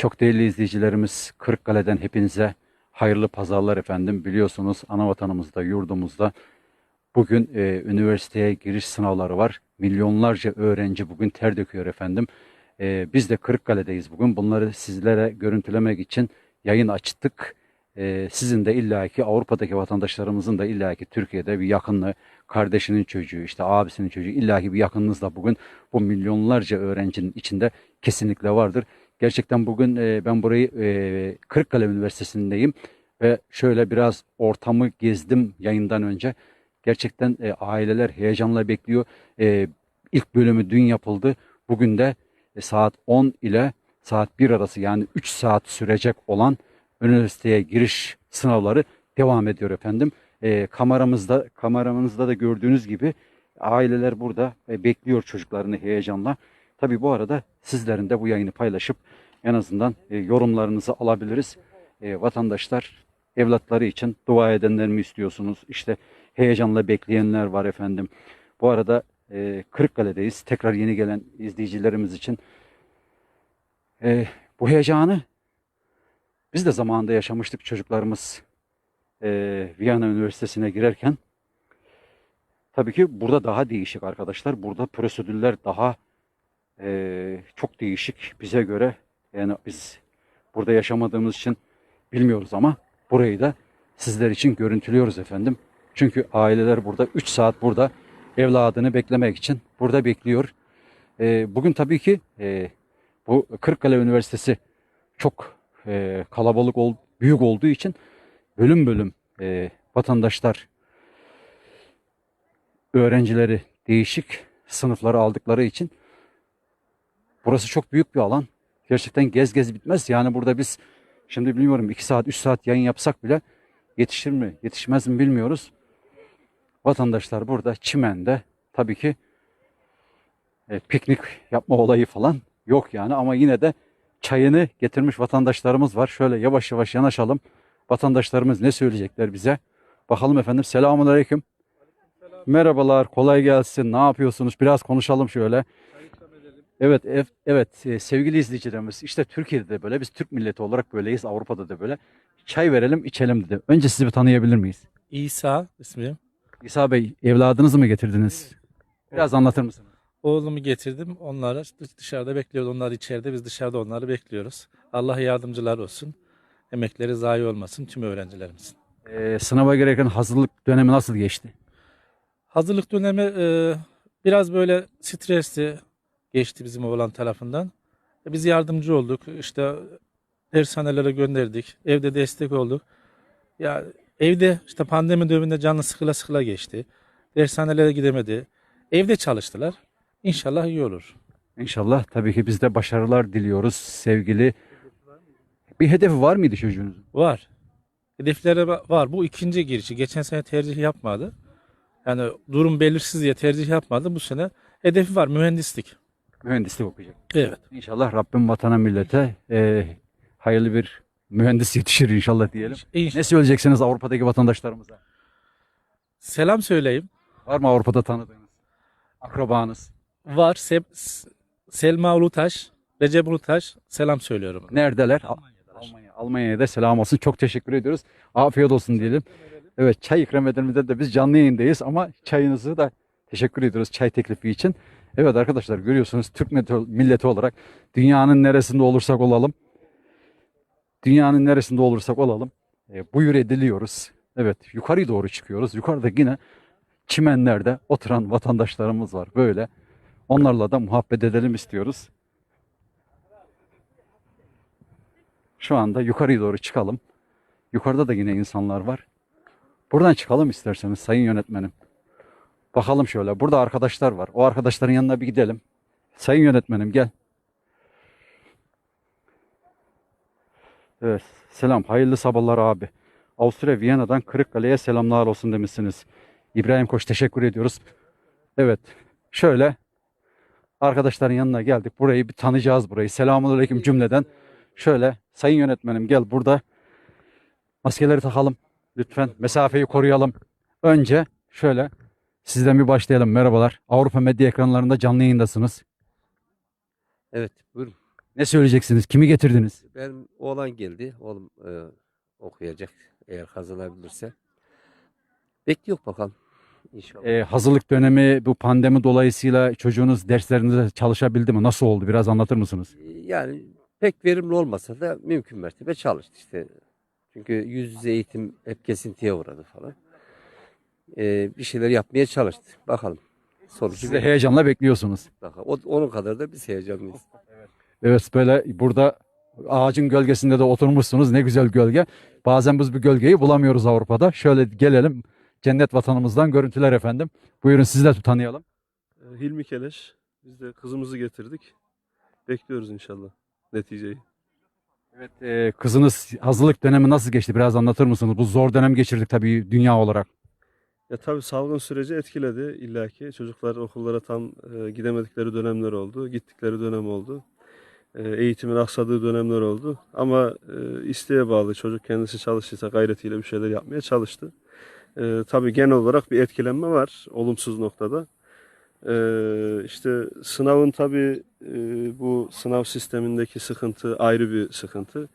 Çok değerli izleyicilerimiz Kırıkkale'den hepinize hayırlı pazarlar efendim. Biliyorsunuz ana vatanımızda, yurdumuzda bugün e, üniversiteye giriş sınavları var. Milyonlarca öğrenci bugün ter döküyor efendim. E, biz de Kırıkkale'deyiz bugün. Bunları sizlere görüntülemek için yayın açtık. E, sizin de illaki Avrupa'daki vatandaşlarımızın da illaki Türkiye'de bir yakınlığı, kardeşinin çocuğu, işte abisinin çocuğu illaki bir yakınınız da bugün bu milyonlarca öğrencinin içinde kesinlikle vardır. Gerçekten bugün e, ben burayı e, Kırıkkale Üniversitesi'ndeyim ve şöyle biraz ortamı gezdim yayından önce. Gerçekten e, aileler heyecanla bekliyor. E, ilk bölümü dün yapıldı. Bugün de e, saat 10 ile saat 1 arası yani 3 saat sürecek olan üniversiteye giriş sınavları devam ediyor efendim. E, kameramızda kameramızda da gördüğünüz gibi aileler burada e, bekliyor çocuklarını heyecanla. Tabii bu arada sizlerin de bu yayını paylaşıp en azından e, yorumlarınızı alabiliriz. E, vatandaşlar evlatları için dua edenler mi istiyorsunuz? İşte heyecanla bekleyenler var efendim. Bu arada e, Kırıkkale'deyiz. Tekrar yeni gelen izleyicilerimiz için e, bu heyecanı biz de zamanında yaşamıştık çocuklarımız e, Viyana Üniversitesi'ne girerken. Tabii ki burada daha değişik arkadaşlar. Burada prosedürler daha çok değişik bize göre. Yani biz burada yaşamadığımız için bilmiyoruz ama burayı da sizler için görüntülüyoruz efendim. Çünkü aileler burada 3 saat burada evladını beklemek için burada bekliyor. Bugün tabii ki e, bu Kırıkkale Üniversitesi çok kalabalık büyük olduğu için bölüm bölüm vatandaşlar öğrencileri değişik sınıflara aldıkları için burası çok büyük bir alan. Gerçekten gez gez bitmez. Yani burada biz şimdi bilmiyorum 2 saat 3 saat yayın yapsak bile yetişir mi yetişmez mi bilmiyoruz. Vatandaşlar burada çimende tabii ki e, piknik yapma olayı falan yok yani ama yine de çayını getirmiş vatandaşlarımız var. Şöyle yavaş yavaş yanaşalım. Vatandaşlarımız ne söyleyecekler bize? Bakalım efendim. Selamun aleyküm. Merhabalar, kolay gelsin. Ne yapıyorsunuz? Biraz konuşalım şöyle. Evet, ev- evet e, sevgili izleyicilerimiz işte Türkiye'de de böyle biz Türk milleti olarak böyleyiz. Avrupa'da da böyle. Çay verelim, içelim dedi. Önce sizi bir tanıyabilir miyiz? İsa ismim. İsa Bey, evladınızı mı getirdiniz? Biraz anlatır mısınız? Oğlumu getirdim. Onları dış- dışarıda bekliyoruz. Onlar içeride, biz dışarıda onları bekliyoruz. Allah yardımcılar olsun. Emekleri zayi olmasın tüm öğrencilerimizin. Ee, sınava gereken hazırlık dönemi nasıl geçti? Hazırlık dönemi e, biraz böyle stresli geçti bizim oğlan tarafından. E, Biz yardımcı olduk. İşte dershanelere gönderdik. Evde destek olduk. Ya evde işte pandemi döneminde canı sıkıla sıkıla geçti. Dershanelere gidemedi. Evde çalıştılar. İnşallah iyi olur. İnşallah tabii ki biz de başarılar diliyoruz sevgili. Bir hedefi var mıydı çocuğunuzun? Var. Hedefleri va- var. Bu ikinci girişi. Geçen sene tercih yapmadı. Yani durum belirsiz diye tercih yapmadı. Bu sene hedefi var. Mühendislik. Mühendislik okuyacak. Evet. İnşallah Rabbim vatana millete e, hayırlı bir mühendis yetişir inşallah diyelim. İnş- Ne söyleyeceksiniz Avrupa'daki vatandaşlarımıza? Selam söyleyeyim. Var mı Avrupa'da tanıdığınız? Akrabanız? Var. Se- Selma Ulutaş, Recep Ulutaş selam söylüyorum. Neredeler? Almanya. Almanya'ya da selam olsun. Çok teşekkür ediyoruz. Afiyet olsun diyelim. Evet çay ikram edenimizde de biz canlı yayındayız ama çayınızı da teşekkür ediyoruz çay teklifi için. Evet arkadaşlar görüyorsunuz Türk milleti- olarak dünyanın neresinde olursak olalım dünyanın neresinde olursak olalım e, buyur ediliyoruz. Evet yukarı doğru çıkıyoruz. Yukarıda yine çimenlerde oturan vatandaşlarımız var böyle. Onlarla da muhabbet edelim istiyoruz. Şu anda yukarı doğru çıkalım. Yukarıda da yine insanlar var. Buradan çıkalım isterseniz sayın yönetmenim. Bakalım şöyle. Burada arkadaşlar var. O arkadaşların yanına bir gidelim. Sayın yönetmenim gel. Evet. Selam. Hayırlı sabahlar abi. Avusturya Viyana'dan Kırıkkale'ye selamlar olsun demişsiniz. İbrahim Koç teşekkür ediyoruz. Evet. Şöyle arkadaşların yanına geldik. Burayı bir tanıyacağız burayı. Selamünaleyküm cümleden. Şöyle sayın yönetmenim gel burada maskeleri takalım. Lütfen mesafeyi koruyalım. Önce şöyle sizden bir başlayalım. Merhabalar. Avrupa Medya ekranlarında canlı yayındasınız. Evet, buyurun. Ne söyleyeceksiniz? Kimi getirdiniz? Benim oğlan geldi. Oğlum e, okuyacak eğer kazanabilirse. Bekliyor bakalım. İnşallah. Ee, hazırlık dönemi bu pandemi dolayısıyla çocuğunuz derslerinde çalışabildi mi? Nasıl oldu? Biraz anlatır mısınız? Yani pek verimli olmasa da mümkün mertebe çalıştı işte. Çünkü yüz yüze eğitim hep kesintiye uğradı falan. E, bir şeyler yapmaya çalıştı. Bakalım. Sonucu Siz de heyecanla bekliyorsunuz. bakalım. O, onun kadar da biz heyecanlıyız. Evet böyle burada ağacın gölgesinde de oturmuşsunuz. Ne güzel gölge. Bazen biz bu gölgeyi bulamıyoruz Avrupa'da. Şöyle gelelim. Cennet vatanımızdan görüntüler efendim. Buyurun sizi de tanıyalım. Ee, Hilmi Keleş. Biz de kızımızı getirdik. Bekliyoruz inşallah neticeyi. Evet, e, kızınız hazırlık dönemi nasıl geçti? Biraz anlatır mısınız? Bu zor dönem geçirdik tabii dünya olarak. Ya tabii salgın süreci etkiledi illaki. Çocuklar okullara tam e, gidemedikleri dönemler oldu. Gittikleri dönem oldu. E, eğitimin aksadığı dönemler oldu. Ama e, isteğe bağlı. Çocuk kendisi çalıştıysa gayretiyle bir şeyler yapmaya çalıştı. E, tabii genel olarak bir etkilenme var olumsuz noktada. E, işte sınavın tabii e, bu sınav sistemindeki sıkıntı ayrı bir sıkıntı.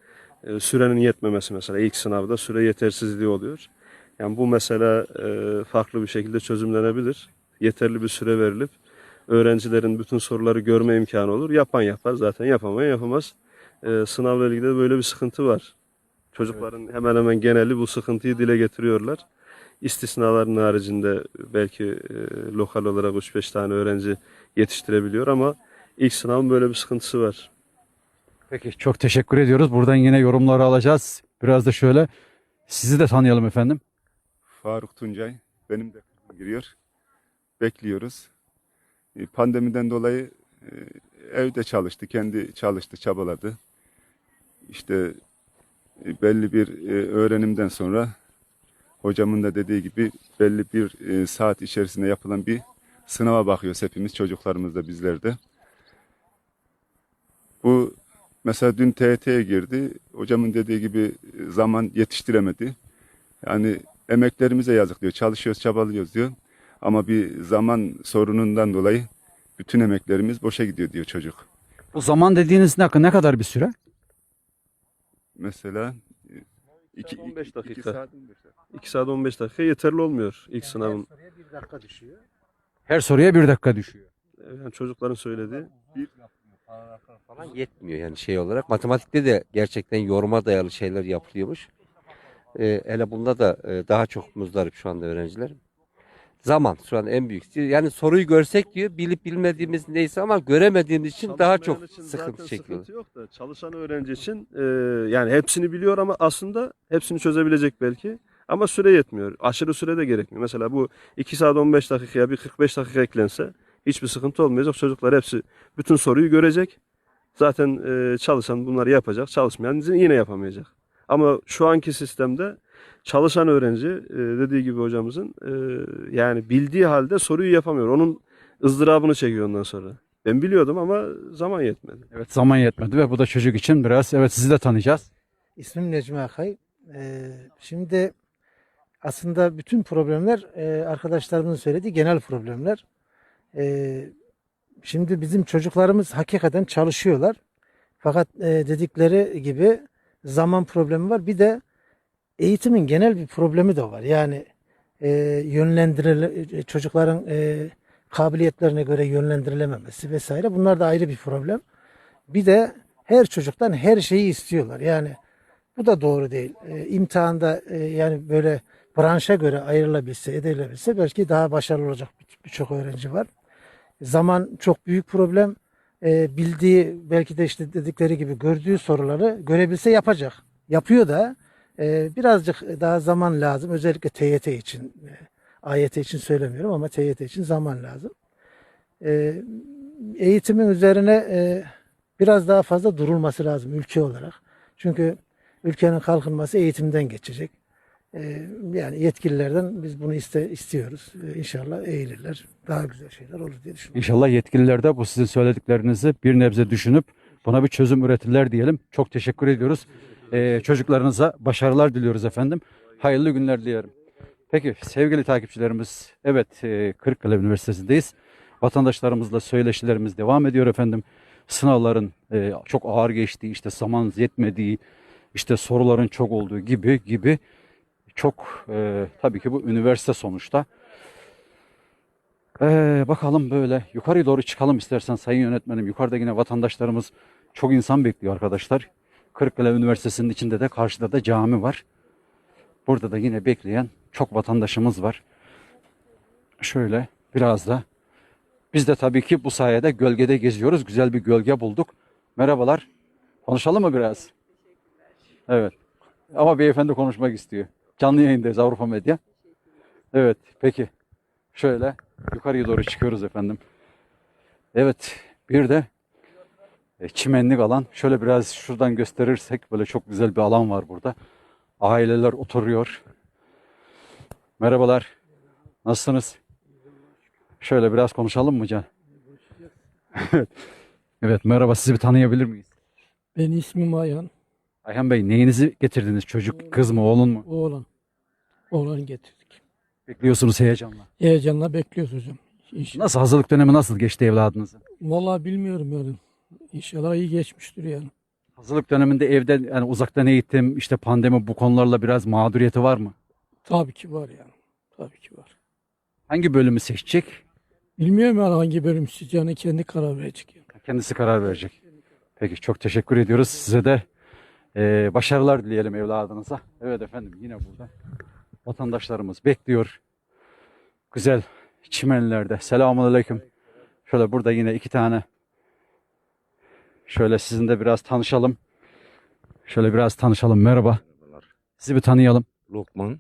E, sürenin yetmemesi mesela ilk sınavda süre yetersizliği oluyor. Yani bu mesele e, farklı bir şekilde çözümlenebilir. Yeterli bir süre verilip öğrencilerin bütün soruları görme imkanı olur. Yapan yapar zaten yapamayan yapamaz. E, sınavla ilgili de böyle bir sıkıntı var. Çocukların hemen hemen geneli bu sıkıntıyı dile getiriyorlar. İstisnaların haricinde belki e, lokal olarak 3-5 tane öğrenci yetiştirebiliyor ama ilk sınavın böyle bir sıkıntısı var. Peki çok teşekkür ediyoruz. Buradan yine yorumları alacağız. Biraz da şöyle sizi de tanıyalım efendim. Faruk Tuncay. Benim de giriyor. Bekliyoruz. E, Pandemiden dolayı e, evde çalıştı. Kendi çalıştı, çabaladı. İşte e, belli bir öğrenimden sonra hocamın da dediği gibi belli bir saat içerisinde yapılan bir sınava bakıyoruz hepimiz, çocuklarımız da bizler de. Bu mesela dün TYT'ye girdi. Hocamın dediği gibi zaman yetiştiremedi. Yani emeklerimize yazık diyor. Çalışıyoruz, çabalıyoruz diyor. Ama bir zaman sorunundan dolayı bütün emeklerimiz boşa gidiyor diyor çocuk. Bu zaman dediğiniz ne, ne kadar bir süre? Mesela e, iki, 15 iki- dakika. iki saat 15 dakika. 2 saat 15 dakika yeterli olmuyor ilk sınavın. Her soruya bir dakika düşüyor. Yani çocukların söylediği. falan yetmiyor yani şey olarak. Matematikte de gerçekten yoruma dayalı şeyler yapılıyormuş. Ee, hele bunda da e, daha çok muzdarip şu anda öğrenciler. Zaman şu an en büyük. Yani soruyu görsek diyor bilip bilmediğimiz neyse ama göremediğimiz için daha Çalışmayan çok için sıkıntı zaten çekiyorlar. Sıkıntı yok da çalışan öğrenci için e, yani hepsini biliyor ama aslında hepsini çözebilecek belki. Ama süre yetmiyor. Aşırı süre de gerekmiyor. Mesela bu 2 saat 15 dakikaya bir 45 dakika eklense hiçbir sıkıntı olmayacak. Çocuklar hepsi bütün soruyu görecek. Zaten e, çalışan bunları yapacak. Çalışmayan yine yapamayacak. Ama şu anki sistemde çalışan öğrenci e, dediği gibi hocamızın e, yani bildiği halde soruyu yapamıyor. Onun ızdırabını çekiyor ondan sonra. Ben biliyordum ama zaman yetmedi. Evet zaman yetmedi ve bu da çocuk için biraz evet sizi de tanıyacağız. İsmim Necmi Akay. Ee, şimdi aslında bütün problemler e, arkadaşlarımızın söylediği genel problemler. Şimdi bizim çocuklarımız hakikaten çalışıyorlar. Fakat e, dedikleri gibi zaman problemi var. Bir de eğitimin genel bir problemi de var. Yani e, yönlendirile çocukların e, kabiliyetlerine göre yönlendirilememesi vesaire. Bunlar da ayrı bir problem. Bir de her çocuktan her şeyi istiyorlar. Yani bu da doğru değil. E, imtihanda e, yani böyle branşa göre ayrılabilse, edilebilse belki daha başarılı olacak bir- birçok öğrenci var. Zaman çok büyük problem. E, bildiği belki de işte dedikleri gibi gördüğü soruları görebilse yapacak. Yapıyor da e, birazcık daha zaman lazım. Özellikle TYT için. E, AYT için söylemiyorum ama TYT için zaman lazım. E, eğitimin üzerine e, biraz daha fazla durulması lazım ülke olarak. Çünkü ülkenin kalkınması eğitimden geçecek. Ee, yani yetkililerden biz bunu iste, istiyoruz. Ee, İnşallah eğilirler. Daha güzel şeyler olur diye düşünüyorum. İnşallah yetkililer de bu sizin söylediklerinizi bir nebze düşünüp buna bir çözüm üretirler diyelim. Çok teşekkür ediyoruz. Ee, çocuklarınıza başarılar diliyoruz efendim. Hayırlı günler dilerim. Peki sevgili takipçilerimiz, evet e, Kırıkkale Üniversitesi'ndeyiz. Vatandaşlarımızla söyleşilerimiz devam ediyor efendim. sınavların e, çok ağır geçtiği, işte zaman yetmediği, işte soruların çok olduğu gibi gibi çok e, tabii ki bu üniversite sonuçta. Ee, bakalım böyle yukarı doğru çıkalım istersen sayın yönetmenim. Yukarıda yine vatandaşlarımız çok insan bekliyor arkadaşlar. Kırıkkale Üniversitesi'nin içinde de karşıda da cami var. Burada da yine bekleyen çok vatandaşımız var. Şöyle biraz da biz de tabii ki bu sayede gölgede geziyoruz. Güzel bir gölge bulduk. Merhabalar. Konuşalım mı biraz? Evet. Ama beyefendi konuşmak istiyor. Canlı yayındayız Avrupa Medya. Evet peki. Şöyle yukarıya doğru çıkıyoruz efendim. Evet bir de e, çimenlik alan. Şöyle biraz şuradan gösterirsek böyle çok güzel bir alan var burada. Aileler oturuyor. Merhabalar. Nasılsınız? Şöyle biraz konuşalım mı Can? Evet. merhaba sizi bir tanıyabilir miyiz? Ben ismim Ayhan. Ayhan Bey neyinizi getirdiniz? Çocuk, kız mı, oğlun mu? Oğlan. Oğlan getirdik. Bekliyorsunuz heyecanla. Heyecanla bekliyoruz hocam. İnşallah. Nasıl hazırlık dönemi nasıl geçti evladınızın? Vallahi bilmiyorum yani. İnşallah iyi geçmiştir yani. Hazırlık döneminde evde yani uzaktan eğitim, işte pandemi bu konularla biraz mağduriyeti var mı? Tabii ki var yani. Tabii ki var. Hangi bölümü seçecek? Bilmiyorum yani hangi bölüm seçeceğini kendi karar verecek. Yani. Kendisi karar verecek. Peki çok teşekkür ediyoruz. Size de eee, başarılar dileyelim evladınıza. Evet efendim yine burada vatandaşlarımız bekliyor. Güzel çimenlerde. Selamun aleyküm. Şöyle burada yine iki tane şöyle sizinle biraz tanışalım. Şöyle biraz tanışalım. Merhaba. Sizi bir tanıyalım. Lokman.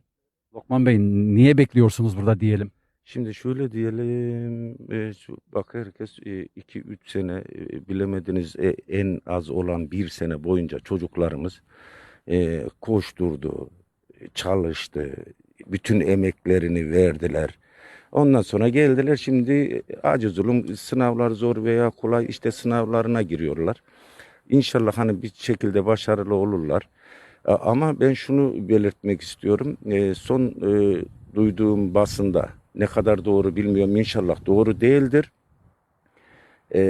Lokman Bey niye bekliyorsunuz burada diyelim. Şimdi şöyle diyelim, e, şu, bak herkes 2-3 sene e, bilemediniz e, en az olan bir sene boyunca çocuklarımız e, koşturdu, e, çalıştı, bütün emeklerini verdiler. Ondan sonra geldiler şimdi e, acı zulüm sınavlar zor veya kolay işte sınavlarına giriyorlar. İnşallah hani bir şekilde başarılı olurlar. Ama ben şunu belirtmek istiyorum. E, son e, duyduğum basında ne kadar doğru bilmiyorum. İnşallah doğru değildir. E,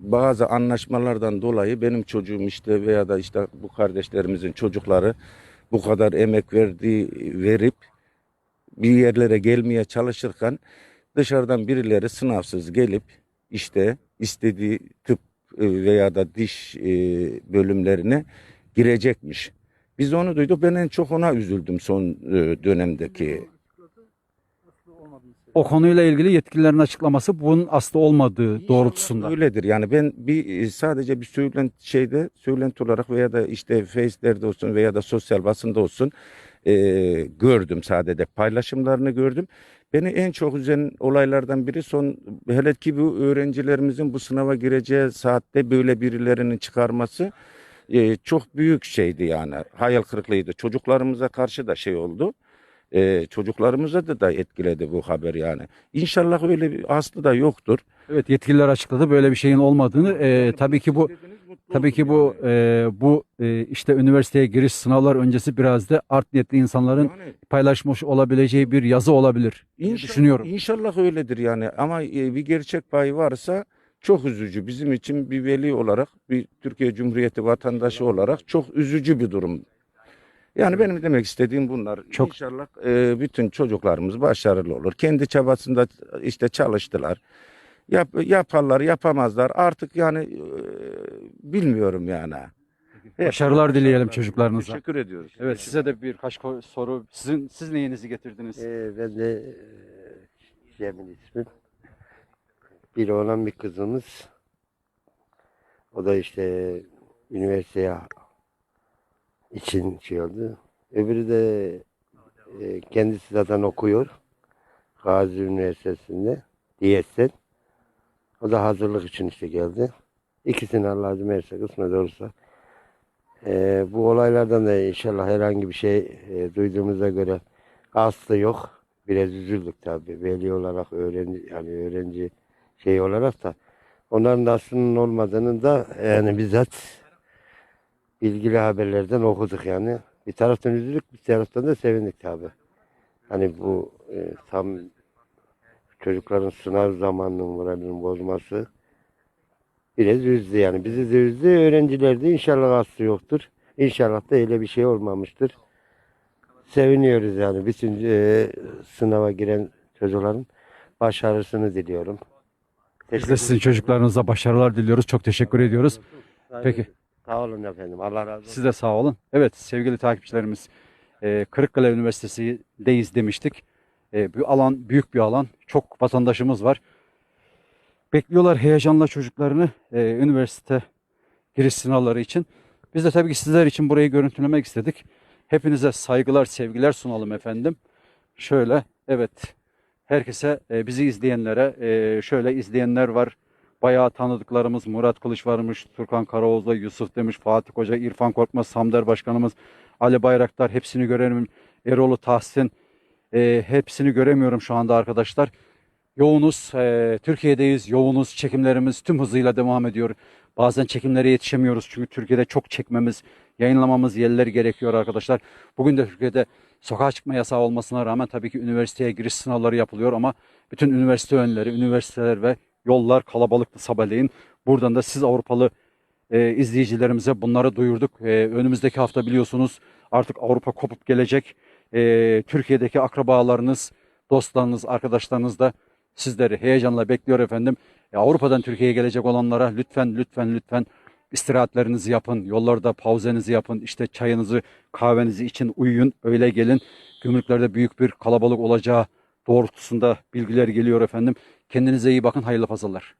bazı anlaşmalardan dolayı benim çocuğum işte veya da işte bu kardeşlerimizin çocukları bu kadar emek verdiği verip bir yerlere gelmeye çalışırken dışarıdan birileri sınavsız gelip işte istediği tıp e, veya da diş e, bölümlerine girecekmiş. Biz onu duyduk. Ben en çok ona üzüldüm son e, dönemdeki. O konuyla ilgili yetkililerin açıklaması bunun aslı olmadığı doğrultusunda. Öyledir. Yani ben bir e, sadece bir söylent şeyde söylenti olarak veya da işte Face'lerde olsun veya da sosyal basında olsun e, gördüm sadece paylaşımlarını gördüm. Beni en çok üzen olaylardan biri son hele ki bu öğrencilerimizin bu sınava gireceği saatte böyle birilerinin çıkarması e, çok büyük şeydi yani hayal kırıklığıydı. Çocuklarımıza karşı da şey oldu. E, çocuklarımıza da da etkiledi bu haber yani. İnşallah öyle bir aslı da yoktur. Evet yetkililer açıkladı böyle bir şeyin olmadığını. Ee, tabii ki bu tabii ki bu e, bu e, işte üniversiteye giriş sınavlar öncesi biraz da art niyetli insanların paylaşmış olabileceği bir yazı olabilir. İnşallah, düşünüyorum. İnşallah öyledir yani ama e, bir gerçek payı varsa çok üzücü. Bizim için bir veli olarak, bir Türkiye Cumhuriyeti vatandaşı olarak çok üzücü bir durum. Yani benim demek istediğim bunlar. Çok- İnşallah e, bütün çocuklarımız başarılı olur. Kendi çabasında işte çalıştılar. Yap, yaparlar, yapamazlar. Artık yani e, bilmiyorum yani. Evet, Başarılar dileyelim çocuklarınıza. Teşekkür ediyoruz. Evet size de birkaç ko- soru. Sizin siz neyinizi getirdiniz? Ee, ben de e, Cemil ismim. Bir oğlan bir kızımız. O da işte üniversiteye için şey oldu. Öbürü de e, kendisi zaten okuyor. Gazi Üniversitesi'nde. DS'den. O da hazırlık için işte geldi. İkisini Allah izin verirse kısmet olursa. E, bu olaylardan da inşallah herhangi bir şey e, duyduğumuza göre aslı yok. Biraz üzüldük tabii. Veli olarak öğrenci yani öğrenci şey olarak da onların da aslının olmadığını da yani bizzat bilgili haberlerden okuduk yani. Bir taraftan üzüldük, bir taraftan da sevindik tabii. Hani bu e, tam çocukların sınav zamanının moralinin bozması biraz üzdü yani. Bizi de üzdü. Öğrenciler de inşallah hasta yoktur. İnşallah da öyle bir şey olmamıştır. Seviniyoruz yani. Bütün e, sınava giren çocukların başarısını diliyorum. Biz de sizin çocuklarınıza başarılar diliyoruz. Çok teşekkür ediyoruz. Peki. Sağ olun efendim. Allah razı olsun. Siz de sağ olun. Evet sevgili takipçilerimiz e, Kırıkkale Üniversitesi'deyiz demiştik. E, bu alan büyük bir alan. Çok vatandaşımız var. Bekliyorlar heyecanla çocuklarını e, üniversite giriş sınavları için. Biz de tabii ki sizler için burayı görüntülemek istedik. Hepinize saygılar, sevgiler sunalım efendim. Şöyle evet herkese e, bizi izleyenlere şöyle izleyenler var. Bayağı tanıdıklarımız Murat Kılıç varmış, Turkan Karaoğlu, Yusuf Demiş, Fatih Hoca, İrfan Korkmaz, Samder Başkanımız, Ali Bayraktar hepsini görelim. Erol'u Tahsin e, hepsini göremiyorum şu anda arkadaşlar. Yoğunuz, e, Türkiye'deyiz, yoğunuz, çekimlerimiz tüm hızıyla devam ediyor. Bazen çekimlere yetişemiyoruz çünkü Türkiye'de çok çekmemiz, yayınlamamız yerleri gerekiyor arkadaşlar. Bugün de Türkiye'de sokağa çıkma yasağı olmasına rağmen tabii ki üniversiteye giriş sınavları yapılıyor ama bütün üniversite önleri, üniversiteler ve yollar kalabalıktı sabahleyin. Buradan da siz Avrupalı e, izleyicilerimize bunları duyurduk. E, önümüzdeki hafta biliyorsunuz artık Avrupa kopup gelecek. E, Türkiye'deki akrabalarınız, dostlarınız, arkadaşlarınız da sizleri heyecanla bekliyor efendim. E, Avrupa'dan Türkiye'ye gelecek olanlara lütfen lütfen lütfen istirahatlerinizi yapın. Yollarda pauzenizi yapın. İşte çayınızı, kahvenizi için uyuyun. Öyle gelin. Gümrüklerde büyük bir kalabalık olacağı doğrultusunda bilgiler geliyor efendim. Kendinize iyi bakın. Hayırlı pazarlar.